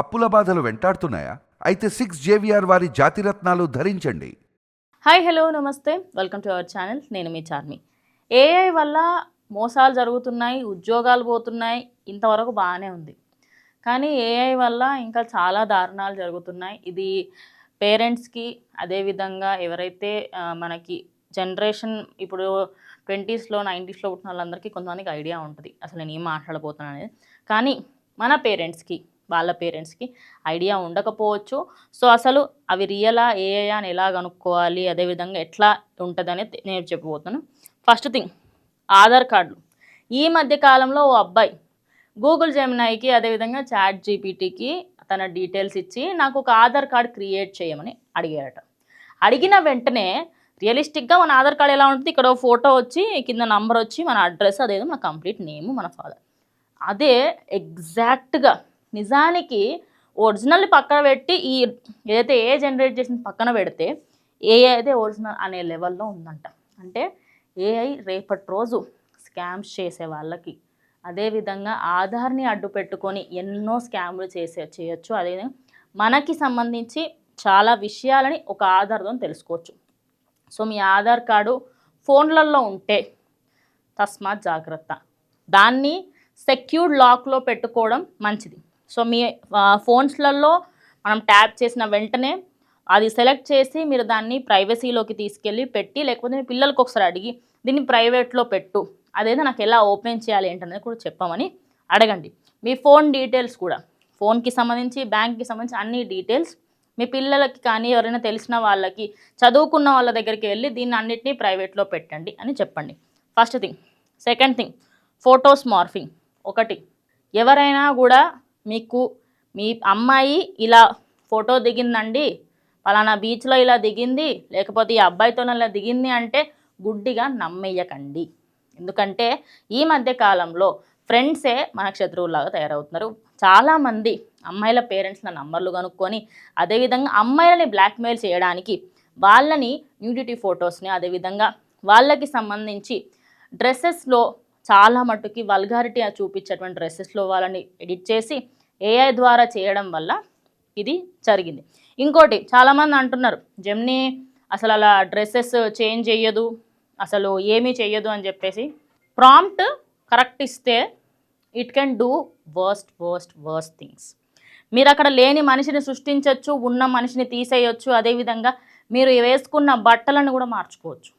అప్పుల బాధలు వెంటాడుతున్నాయా? అయితే సిక్స్ జేవిఆర్ వారి జాతిరత్నాలు ధరించండి. హాయ్ హలో నమస్తే. Welcome to our channel. నేను మీ చార్మి. ఏఐ వల్ల మోసాలు జరుగుతున్నాయి ఉద్యోగాలు పోతున్నాయి ఇంతవరకు బాగానే ఉంది. కానీ ఏఐ వల్ల ఇంకా చాలా దారుణాలు జరుగుతున్నాయి. ఇది పేరెంట్స్కి అదేవిధంగా ఎవరైతే మనకి జనరేషన్ ఇప్పుడు ట్వంటీస్లో నైంటీస్లో పుట్టిన వాళ్ళందరికీ కొంతమందికి ఐడియా ఉంటుంది. అసలు నేను ఏం మాట్లాడబోతున్నాను అనేది. కానీ మన పేరెంట్స్కి వాళ్ళ పేరెంట్స్కి ఐడియా ఉండకపోవచ్చు. సో అసలు అవి రియలా ఏఐ అని ఎలా కనుక్కోవాలి అదేవిధంగా ఎట్లా ఉంటుందని నేను చెప్పబోతున్నాను ఫస్ట్ థింగ్ ఆధార్ కార్డులు. ఈ మధ్య కాలంలో ఓ అబ్బాయి గూగుల్ జెమినాయికి అదేవిధంగా చాట్ జీపీటీకి తన డీటెయిల్స్ ఇచ్చి నాకు ఒక ఆధార్ కార్డ్ క్రియేట్ చేయమని అడిగారట. అడిగిన వెంటనే రియలిస్టిక్గా మన ఆధార్ కార్డ్ ఎలా ఉంటుంది ఇక్కడ ఫోటో వచ్చి కింద నంబర్ వచ్చి మన అడ్రస్ అదేదో మన కంప్లీట్ నేమ్ మన ఫాదర్. అదే ఎగ్జాక్ట్గా నిజానికి ఒరిజినల్ని పక్కన పెట్టి ఈ ఏదైతే ఏ జనరేట్ చేసిన పక్కన పెడితే ఏఐ అయితే ఒరిజినల్ అనే లెవెల్లో ఉందంట. అంటే ఏఐ రేపటి రోజు స్కామ్స్ చేసే వాళ్ళకి అదేవిధంగా ఆధార్ని అడ్డు పెట్టుకొని ఎన్నో స్కామ్లు చేసే చేయొచ్చు. అదేవిధంగా మనకి సంబంధించి చాలా విషయాలని ఒక ఆధార్తో తెలుసుకోవచ్చు. సో మీ ఆధార్ కార్డు ఫోన్లలో ఉంటే తస్మాత్ జాగ్రత్త. దాన్ని సెక్యూర్డ్ లాక్లో పెట్టుకోవడం మంచిది. సో మీ ఫోన్స్లలో మనం ట్యాప్ చేసిన వెంటనే అది సెలెక్ట్ చేసి మీరు దాన్ని ప్రైవసీలోకి తీసుకెళ్ళి పెట్టి లేకపోతే మీ పిల్లలకు ఒకసారి అడిగి దీన్ని ప్రైవేట్లో పెట్టు. అదేదో నాకు ఎలా ఓపెన్ చేయాలి ఏంటనేది కూడా చెప్పమని అడగండి. మీ ఫోన్ డీటెయిల్స్ కూడా ఫోన్కి సంబంధించి బ్యాంక్కి సంబంధించి అన్ని డీటెయిల్స్ మీ పిల్లలకి కానీ ఎవరైనా తెలిసిన వాళ్ళకి చదువుకున్న వాళ్ళ దగ్గరికి వెళ్ళి దీన్ని అన్నిటినీ ప్రైవేట్లో పెట్టండి అని చెప్పండి. First thing. Second thing. Photos morphing ఒకటి. ఎవరైనా కూడా మీకు మీ అమ్మాయి ఇలా ఫోటో దిగిందండి. పలానా బీచ్లో ఇలా దిగింది లేకపోతే ఈ అబ్బాయితో ఇలా దిగింది అంటే గుడ్డిగా నమ్మేయకండి. ఎందుకంటే ఈ మధ్య కాలంలో ఫ్రెండ్సే మనకు శత్రువులాగా తయారవుతున్నారు. చాలామంది అమ్మాయిల పేరెంట్స్ల నంబర్లు కనుక్కొని అదేవిధంగా అమ్మాయిలని బ్లాక్మెయిల్ చేయడానికి వాళ్ళని న్యూడిటీ ఫొటోస్ని అదేవిధంగా వాళ్ళకి సంబంధించి డ్రెస్సెస్లో చాలా మట్టుకి వల్గారిటీ చూపించేటువంటి డ్రెస్సెస్లో వాళ్ళని ఎడిట్ చేసి ఏఐ ద్వారా చేయడం వల్ల ఇది జరిగింది. ఇంకోటి చాలామంది అంటున్నారు జెమ్ని అసలు అలా డ్రెస్సెస్ చేంజ్ చేయదు అసలు ఏమీ చేయదు అని చెప్పేసి. ప్రాంప్ట్ కరెక్ట్ ఇస్తే it can do worst worst worst things మీరు అక్కడ లేని మనిషిని సృష్టించవచ్చు ఉన్న మనిషిని తీసేయచ్చు అదేవిధంగా మీరు వేసుకున్న బట్టలను కూడా మార్చుకోవచ్చు.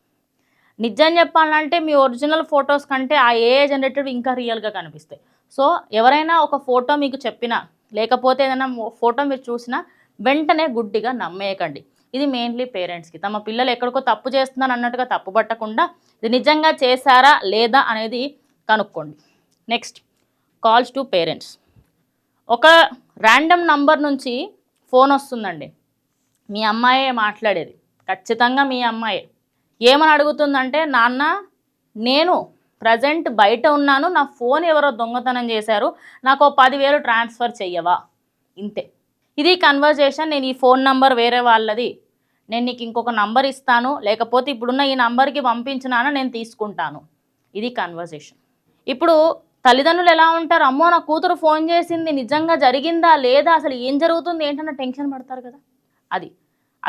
నిజం చెప్పాలంటే మీ ఒరిజినల్ ఫొటోస్ కంటే ఆ ఏ జనరేటెడ్ ఇంకా రియల్గా కనిపిస్తాయి. సో ఎవరైనా ఒక ఫోటో మీకు చెప్పినా లేకపోతే ఏదైనా ఫోటో మీరు చూసినా వెంటనే గుడ్డిగా నమ్మేయకండి. ఇది మెయిన్లీ పేరెంట్స్కి తమ పిల్లలు ఎక్కడికో తప్పు చేస్తున్నారు అన్నట్టుగా తప్పు పట్టకుండా ఇది నిజంగా చేశారా లేదా అనేది కనుక్కోండి. నెక్స్ట్ కాల్స్ టు పేరెంట్స్ ఒక ర్యాండమ్ నంబర్ నుంచి ఫోన్ వస్తుందండి. మీ అమ్మాయే మాట్లాడేది. ఖచ్చితంగా మీ అమ్మాయే. ఏమని అడుగుతుందంటే నాన్న నేను ప్రజెంట్ బయట ఉన్నాను. నా ఫోన్ ఎవరో దొంగతనం చేశారు. నాకు ఓ పదివేలు ట్రాన్స్ఫర్ చెయ్యవా? ఇంతే. ఇది కన్వర్జేషన్. నేను ఈ ఫోన్ నంబర్ వేరే వాళ్ళది. నేను నీకు ఇంకొక నంబర్ ఇస్తాను. లేకపోతే ఇప్పుడున్న ఈ నంబర్కి పంపించినాను నేను తీసుకుంటాను. ఇది కన్వర్జేషన్. ఇప్పుడు తల్లిదండ్రులు ఎలా ఉంటారు? అమ్మో నా కూతురు ఫోన్ చేసింది. నిజంగా జరిగిందా? లేదా? అసలు ఏం జరుగుతుంది? ఏంటన్న టెన్షన్ పడతారు కదా. అది.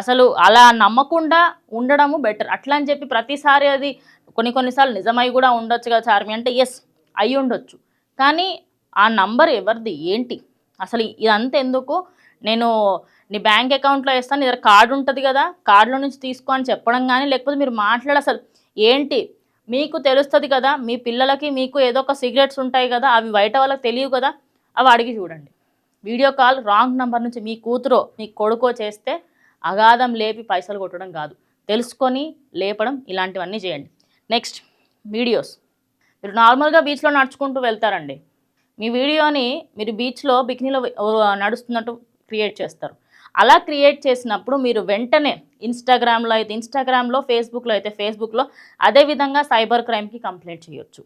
అసలు అలా నమ్మకుండా ఉండడము బెటర్ అట్లా అని చెప్పి ప్రతిసారి అది కొన్ని కొన్నిసార్లు నిజమై కూడా ఉండొచ్చు కదా చార్మి. అంటే ఎస్ అయి ఉండొచ్చు. కానీ ఆ నంబర్ ఎవరిది? ఏంటి? అసలు ఇదంతా ఎందుకు? నేను నీ బ్యాంక్ అకౌంట్లో వేస్తాను ఇద్దరు కార్డు ఉంటుంది కదా కార్డులో నుంచి తీసుకో అని చెప్పడం కానీ లేకపోతే మీరు మాట్లాడ అసలు ఏంటి? మీకు తెలుస్తుంది కదా మీ పిల్లలకి మీకు ఏదో ఒక సిగరెట్స్ ఉంటాయి కదా అవి బయట వాళ్ళకి తెలియవు కదా అవి అడిగి చూడండి. వీడియో కాల్ రాంగ్ నెంబర్ నుంచి మీ కూతురో మీ కొడుకో చేస్తే అగాధం లేపి పైసలు కొట్టడం కాదు. తెలుసుకొని లేపడం ఇలాంటివన్నీ చేయండి. నెక్స్ట్ వీడియోస్ మీరు నార్మల్గా బీచ్లో నడుచుకుంటూ వెళ్తారండి. మీ వీడియోని మీరు బీచ్లో బికినీలో నడుస్తున్నట్టు క్రియేట్ చేస్తారు. అలా క్రియేట్ చేసినప్పుడు మీరు వెంటనే ఇన్స్టాగ్రామ్లో అయితే ఇన్స్టాగ్రామ్లో ఫేస్బుక్లో అయితే ఫేస్బుక్లో అదేవిధంగా సైబర్ క్రైమ్కి కంప్లైంట్ చేయొచ్చు.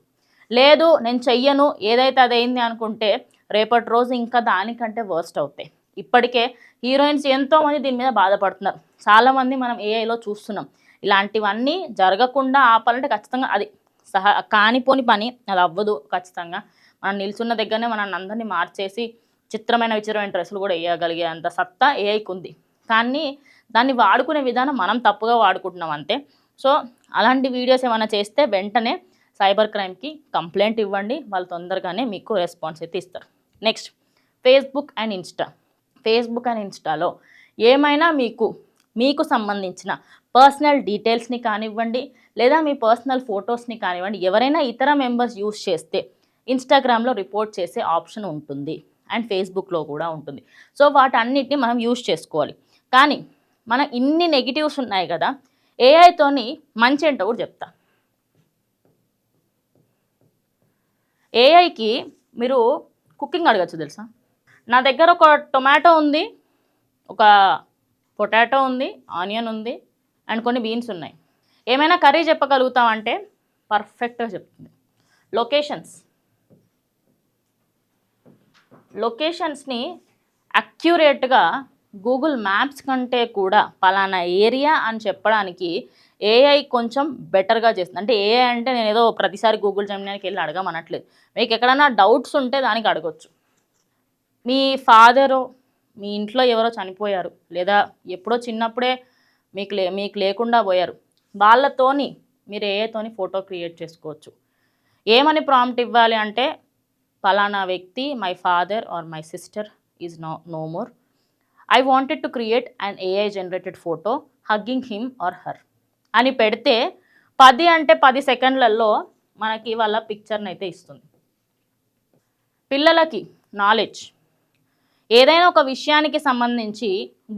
లేదు నేను చెయ్యను ఏదైతే అదైంది అనుకుంటే రేపటి రోజు ఇంకా దానికంటే వర్స్ట్ అవుతాయి. ఇప్పటికే హీరోయిన్స్ ఎంతోమంది దీని మీద బాధపడుతున్నారు. చాలామంది మనం ఏఐలో చూస్తున్నాం. ఇలాంటివన్నీ జరగకుండా ఆపాలంటే ఖచ్చితంగా అది సహా కానిపోని పని అది అవ్వదు ఖచ్చితంగా. మనం నిల్చున్న దగ్గరనే మన అందరినీ మార్చేసి చిత్రమైన విచిత్రమైన డ్రెస్సులు కూడా వేయగలిగే అంత సత్తా ఏఐకి ఉంది కానీ దాన్ని వాడుకునే విధానం మనం తప్పుగా వాడుకుంటున్నాం అంతే. సో అలాంటి వీడియోస్ ఏమైనా చేస్తే వెంటనే సైబర్ క్రైమ్కి కంప్లైంట్ ఇవ్వండి. వాళ్ళు తొందరగానే మీకు రెస్పాన్స్ అయితే ఇస్తారు. Next Facebook and Insta. Facebook and ఇన్స్టాలో. ఏమైనా మీకు మీకు సంబంధించిన పర్సనల్ డీటెయిల్స్ని కానివ్వండి లేదా మీ పర్సనల్ ఫొటోస్ని కానివ్వండి ఎవరైనా ఇతర మెంబర్స్ యూస్ చేస్తే ఇన్స్టాగ్రామ్లో రిపోర్ట్ చేసే ఆప్షన్ ఉంటుంది అండ్ ఫేస్బుక్లో కూడా ఉంటుంది. సో వాటన్నిటిని మనం యూస్ చేసుకోవాలి. కానీ మన ఇన్ని నెగిటివ్స్ ఉన్నాయి కదా ఏఐతోని మంచి ఏంటో కూడా చెప్తా. ఏఐకి మీరు కుకింగ్ అడగచ్చు తెలుసా? నా దగ్గర ఒక టొమాటో ఉంది ఒక పొటాటో ఉంది ఆనియన్ ఉంది అండ్ కొన్ని బీన్స్ ఉన్నాయి. ఏమైనా కర్రీ చెప్పగలుగుతామంటే పర్ఫెక్ట్గా చెప్తుంది. లొకేషన్స్. లొకేషన్స్ని అక్యురేట్గా గూగుల్ మ్యాప్స్ కంటే కూడా పలానా ఏరియా అని చెప్పడానికి ఏఐ కొంచెం బెటర్గా చేస్తుంది. అంటే ఏఐ అంటే నేను ఏదో ప్రతిసారి గూగుల్ జమినానికి వెళ్ళి అడగమనట్లేదు. మీకు ఎక్కడైనా డౌట్స్ ఉంటే దానికి అడగొచ్చు. మీ ఫాదరు మీ ఇంట్లో ఎవరో చనిపోయారు లేదా ఎప్పుడో చిన్నప్పుడే మీకు లే మీకు లేకుండా పోయారు. వాళ్ళతోని మీరు ఏఏతోని ఫోటో క్రియేట్ చేసుకోవచ్చు. ఏమని ప్రాంప్ట్ ఇవ్వాలి అంటే పలానా వ్యక్తి my father or my sister is no no more. I wanted to create and AI generated photo hugging him or her. అని పెడితే పది అంటే పది సెకండ్లలో మనకి వాళ్ళ పిక్చర్ని అయితే ఇస్తుంది. పిల్లలకి నాలెడ్జ్. ఏదైనా ఒక విషయానికి సంబంధించి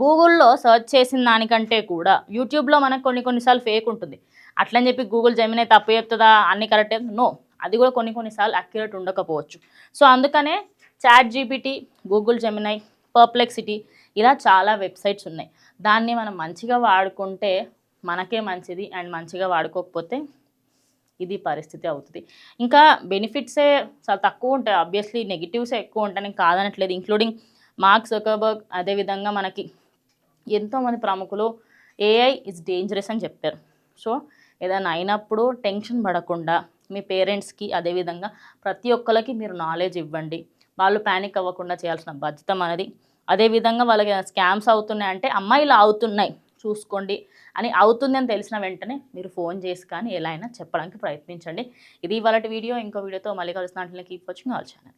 గూగుల్లో సెర్చ్ చేసిన దానికంటే కూడా యూట్యూబ్లో మనకు కొన్ని కొన్నిసార్లు ఫేక్ ఉంటుంది. అట్లని చెప్పి గూగుల్ జమినే తప్పు చెప్తుందా? అన్ని కరెక్ట్ నో. అది కూడా కొన్ని కొన్నిసార్లు అక్యురేట్ ఉండకపోవచ్చు. సో అందుకనే chat GPT Google Gemini perplexity ఇలా చాలా వెబ్సైట్స్ ఉన్నాయి. దాన్ని మనం మంచిగా వాడుకుంటే మనకే మంచిది అండ్ మంచిగా వాడుకోకపోతే ఇది పరిస్థితి అవుతుంది. ఇంకా బెనిఫిట్సే చాలా తక్కువ ఉంటాయి. ఆబ్వియస్లీ నెగిటివ్సే ఎక్కువ ఉంటాయి నేను కాదనట్లేదు. ఇంక్లూడింగ్ మార్క్ జకర్బర్గ్ అదేవిధంగా మనకి ఎంతోమంది ప్రముఖులు ఏఐ ఇస్ డేంజరస్ అని చెప్పారు. సో ఏదైనా అయినప్పుడు టెన్షన్ పడకుండా మీ పేరెంట్స్కి అదేవిధంగా ప్రతి ఒక్కరికి మీరు నాలెడ్జ్ ఇవ్వండి. వాళ్ళు ప్యానిక్ అవ్వకుండా చేయాల్సిన బాధ్యత మనది. అదేవిధంగా వాళ్ళకి స్కామ్స్ అవుతున్నాయి అంటే అమ్మాయిలు అవుతున్నాయి చూసుకోండి అని అవుతుంది అని తెలిసిన వెంటనే మీరు ఫోన్ చేసి కానీ ఎలా అయినా చెప్పడానికి ప్రయత్నించండి. ఇది ఇవాళ వీడియో. ఇంకో వీడియోతో మళ్ళీ కలుస్తున్నట్లు కీప్ వాచింగ్ ఆల్ ఛానల్